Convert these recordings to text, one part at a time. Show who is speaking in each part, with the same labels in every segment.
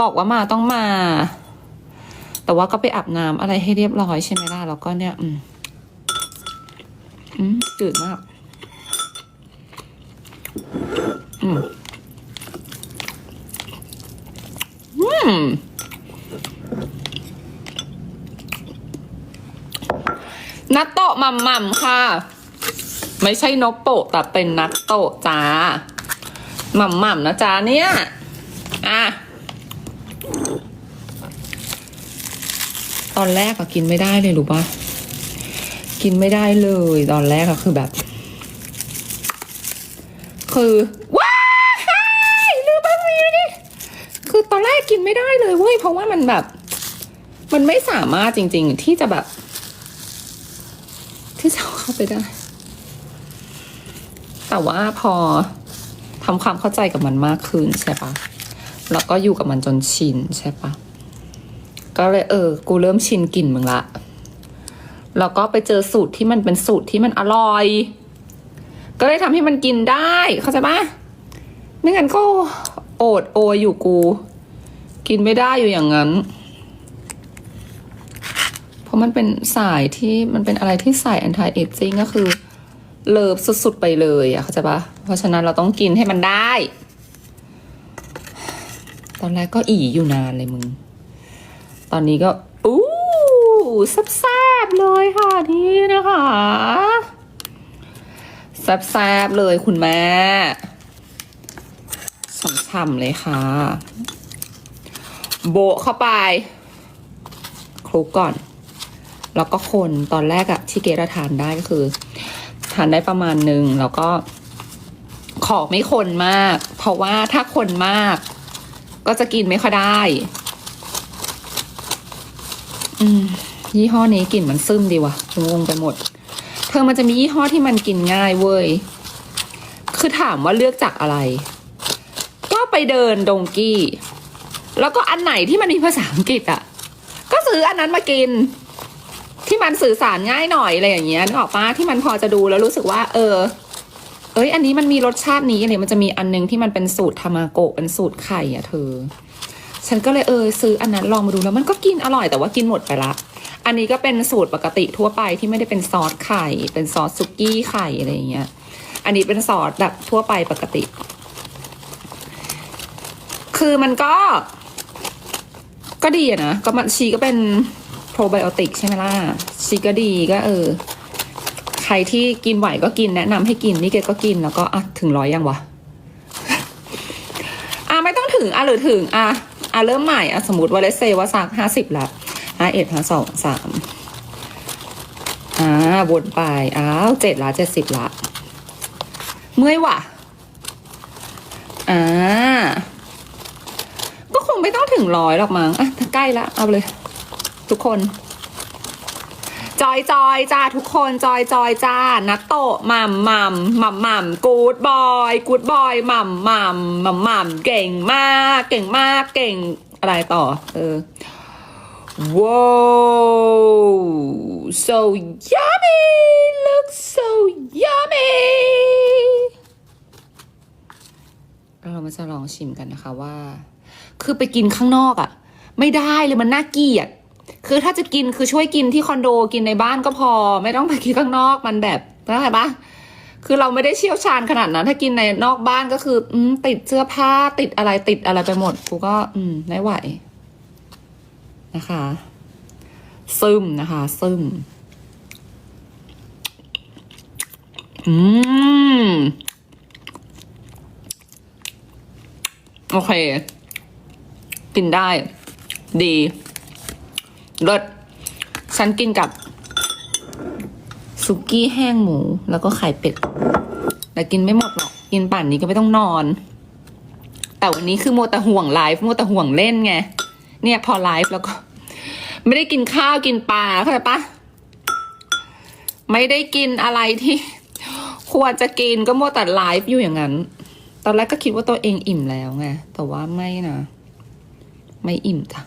Speaker 1: บอกว่ามาต้องมา แต่ว่าก็ไปอาบน้ำอะไรให้เรียบร้อยใช่ไหมล่ะแล้วก็เนี่ย อืมอืมจืดมาก อืมอืมนัตโตะม่ำหม่ำค่ะ ไม่ใช่นกโปะแต่เป็นนัตโตะจ้าม่ำหม่ำนะจ้าเนี่ย อะ ตอนแรกอะกินไม่ได้เลยรู้ปะกินไม่ได้เลย ตอนแรกอะคือแบบ คือว้ายลืมบางทีนี่คือตอนแรกกินไม่ได้เลยเว้ยเพราะว่ามันแบบ มันไม่สามารถจริง ๆ ที่จะแบบ ที่จะเข้าไปได้ แต่ว่าพอทำความเข้าใจกับมันมากขึ้นใช่ปะแล้วก็อยู่กับมันจนชินใช่ปะ ก็เลยเออ กูเริ่มชินกลิ่นมึงละ แล้วก็ไปเจอสูตรที่มันเป็นสูตรที่มันอร่อย ก็เลยทำให้มันกินได้ เข้าใจปะไม่งั้นก็โอดโอยอยู่กู กินไม่ได้อยู่อย่างนั้น เพราะมันเป็นสายที่มันเป็นอะไรที่สาย anti aging ก็คือ เลิฟสุดๆไปเลยอะเข้าใจปะเพราะฉะนั้นเราต้องกินให้มันได้ ตอนแรกก็อีอยู่นานเลยมึง ตอนนี้ก็อู้แซ่บเลยค่ะนี่นะคะแซ่บเลยคุณแม่ฉ่ำๆเลยค่ะ โบะเข้าไปคลุกก่อน แล้วก็คนตอนแรกอะที่เกดทานได้ก็คือ ทานได้ประมาณหนึ่งแล้วก็ขอไม่คนมาก เพราะว่าถ้าคนมาก ก็จะกินไม่ค่อยได้ อืม ยี่ห้อนี้กลิ่นมันซึมดีว่ะงงไปหมด เธอมันจะมียี่ห้อที่มันกินง่ายเว้ย คือถามว่าเลือกจากอะไร ก็ไปเดินดงกี้ แล้วก็อันไหนที่มันมีภาษาอังกฤษอะ ก็ซื้ออันนั้นมากิน ที่มันสื่อสารง่ายหน่อยอะไรอย่างเงี้ยนึกออกปะที่มันพอจะดูแล้วรู้สึกว่า เออ เอ้ย อันนี้มันมีรสชาตินี้อะไรมันจะมีอันนึงที่มันเป็นสูตรทามาโกะเป็นสูตรไข่อะเธอ ฉันก็เลยเออซื้ออันนั้นลองมาดูแล้วมันก็กินอร่อยแต่ว่ากินหมดไปละ อันนี้ก็เป็นสูตรปกติทั่วไปที่ไม่ได้เป็นซอสไข่ เป็นซอสซุกี้ไข่อะไรอย่างเงี้ย อันนี้เป็นซอสแบบทั่วไปปกติ คือมันก็ ก็ดีอะนะ ก็มันชีก็เป็นโปรไบโอติกใช่ไหมล่ะ ชีก็ดีก็เออ ใครที่กินไหวก็กินแนะนำให้กินนี่เกดก็กินแล้วก็อะถึงร้อยยังวะอะไม่ต้องถึงอะหรือถึงอะ อะเริ่มใหม่อะสมมติว่าเลเซว่าสักห้าสิบละห้าเอ็ดห้าสองสามอ่าวนไปอ้าวเจ็ดละเจ็ดสิบละ เมื่อยว่ะอ่าก็คงไม่ต้องถึงร้อยหรอกมั้งอะใกล้ละเอาเลย ทุกคน จอยจอยจ้าทุกคนจอยจอยจ้านัตโตะหม่ำหม่ำหม่ำหม่ำกูดบอยกูดบอยหม่ำหม่ำหม่ำหม่ำเก่งมากเก่งมากเก่งอะไรต่อ เออ Whoa so yummy looks so yummy เรามาจะลองชิมกันนะคะว่า คือไปกินข้างนอกอะ่ะ ไม่ได้เลยมันน่าเกลียด คือถ้าจะกินคือช่วยกินที่คอนโดกินในบ้านก็พอ ไม่ต้องไปกินข้างนอกมันแบบเข้าใจปะคือเราไม่ได้เชี่ยวชาญขนาดนั้นถ้ากินในนอกบ้านก็คือ อืติดเสื้อผ้าติดอะไรติดอะไรไปหมดกูก็ อืมไม่ไหว นะคะ ซึมนะคะ ซึม อืม โอเค กินได้ ดี เลิศฉันกินกับสุกี้แห้งหมู แล้วก็ไข่เป็ด แต่กินไม่หมดหรอก กินป่านนี้ก็ไม่ต้องนอน แต่วันนี้คือโมแต่ห่วงไลฟ์โมแต่ห่วงเล่นไง เนี่ยพอไลฟ์แล้วก็ ไม่ได้กินข้าวกินปลาเข้าใจปะไม่ได้กินอะไรที่ ควรจะกินก็โมแต่ไลฟ์อยู่อย่างนั้น ตอนแรกก็คิดว่าตัวเองอิ่มแล้วไง แต่ว่าไม่นะ ไม่อิ่มจ้ะ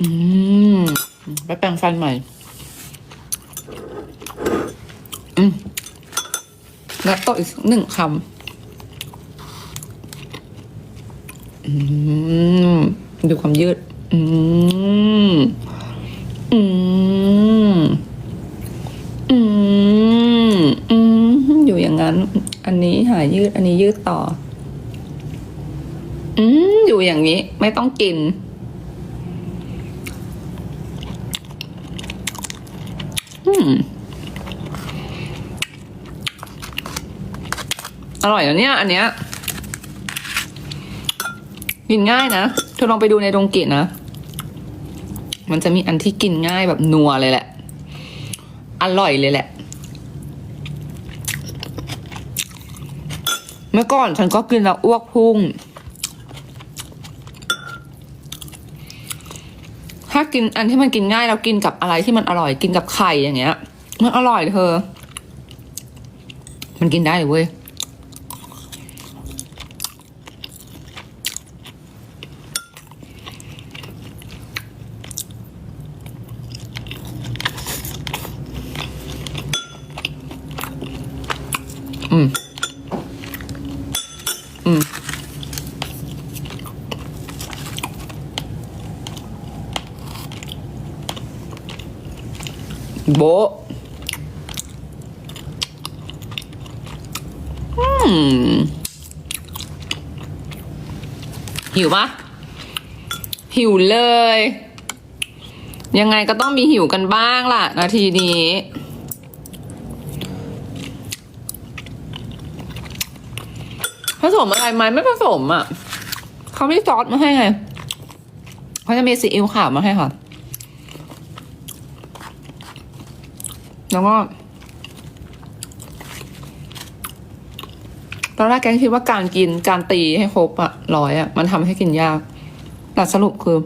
Speaker 1: อืมไปแปรงฟันใหม่ อืมแล้วต่ออีกหนึ่งคอืม ดูความยืด อืม อืม อืม อืม อยู่อย่างนั้น อันนี้หายืด อันนี้ยืดต่อ อืม อยู่อย่างนี้ ไม่ต้องกิน อร่อยนะเนี่ย อันเนี้ย กินง่ายนะ เธอลองไปดูในดงกินะ มันจะมีอันที่กินง่ายแบบนัวเลยแหละ อร่อยเลยแหละ เมื่อก่อนฉันก็กินแล้วอ้วกพุ่ง ถ้ากินอันที่มันกินง่ายเรากินกับอะไรที่มันอร่อยกินกับไข่อย่างเงี้ย มันอร่อยเธอ มันกินได้เลยเว้ยอืม โบะอืมหิวปะหิวเลย ยังไงก็ต้องมีหิวกันบ้างล่ะ นาทีนี้ผสมอะไรไหมไม่ผสมอะเขาไม่ซอสมาให้ไงเขาจะมีซีอิ๊วขาวมาให้ค่ะ แล้วก็ตอนแรกแกคิดว่าการกินการตีให้ครบอะร้อยอะมันทำให้กินยาก แต่สรุปคือ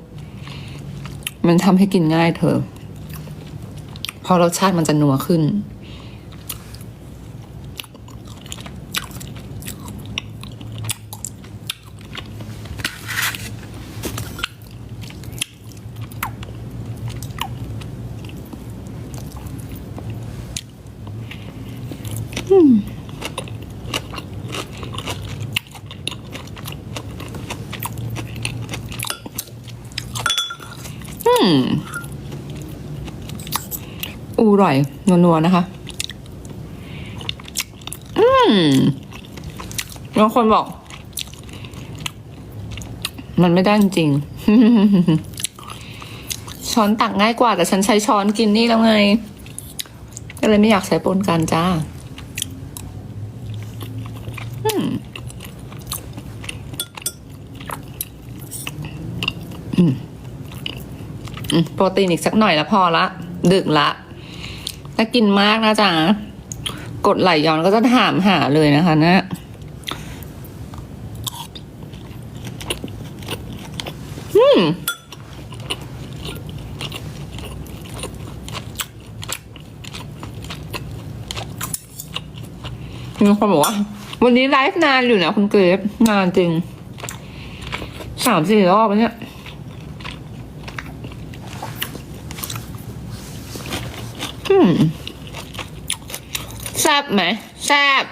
Speaker 1: มันทำให้กินง่ายเธอเพราะรสชาติมันจะนัวขึ้น มอูอร่อยนัวๆนะคะ อืมบางคนบอก มันไม่ได้จริง ช้อนตักง่ายกว่า แต่ฉันใช้ช้อนกินนี่แล้วไง ก็เลยไม่อยากใช้ปนกันจ้า อืม อืม โปรตีนอีกสักหน่อยแล้วพอละดึกละถ้ากินมากนะจ๊ะกดไหลย้อนก็จะถามหาเลยนะคะนะอืมมีคนบอกว่า วันนี้ไลฟ์นานอยู่นะคุณเกรฟนานจริงสามสี่รอบวเนี่ย อืม แซบไหมแซบ